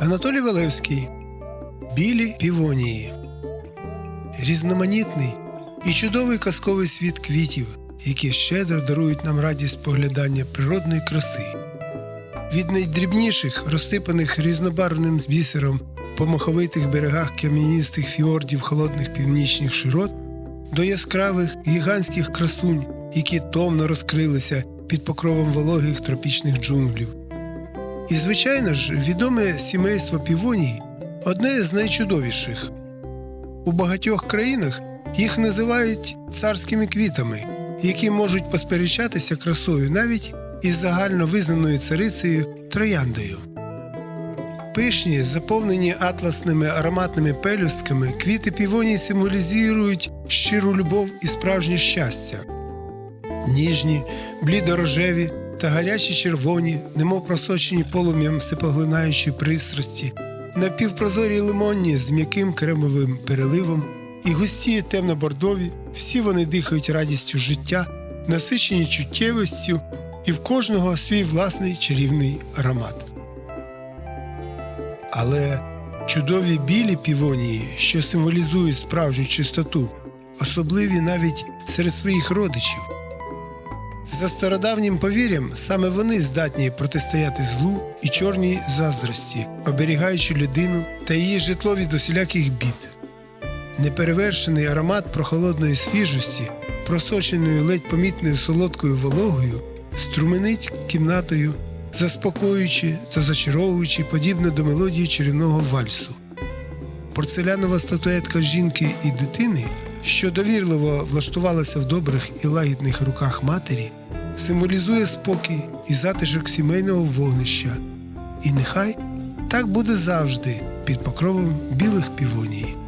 Анатолій Валевський Білі півонії. Різноманітний і чудовий казковий світ квітів, які щедро дарують нам радість споглядання природної краси. Від найдрібніших, розсипаних різнобарвним бісером по моховитих берегах кам'яністих фіордів холодних північних широт до яскравих гігантських красунь, які томно розкрилися під покровом вологих тропічних джунглів. І, звичайно ж, відоме сімейство півоній одне з найчудовіших. У багатьох країнах їх називають царськими квітами, які можуть посперечатися красою навіть із загально визнаною царицею трояндою. Пишні, заповнені атласними ароматними пелюстками, квіти півоній символізують щиру любов і справжнє щастя. Ніжні, блідорожеві та гарячі червоні, немов просочені полум'ям всепоглинаючої пристрасті, напівпрозорі лимонні з м'яким кремовим переливом і густі темно-бордові, всі вони дихають радістю життя, насичені чуттєвістю, і в кожного свій власний чарівний аромат. Але чудові білі півонії, що символізують справжню чистоту, особливі навіть серед своїх родичів. За стародавнім повір'ям, саме вони здатні протистояти злу і чорній заздрості, оберігаючи людину та її житло від усіляких бід. Неперевершений аромат прохолодної свіжості, просоченою ледь помітною солодкою вологою, струменить кімнатою, заспокоюючи та зачаровуючи подібно до мелодії чарівного вальсу. Порцелянова статуетка жінки і дитини, що довірливо влаштувалася в добрих і лагідних руках матері, символізує спокій і затишок сімейного вогнища. І нехай так буде завжди під покровом білих півоній.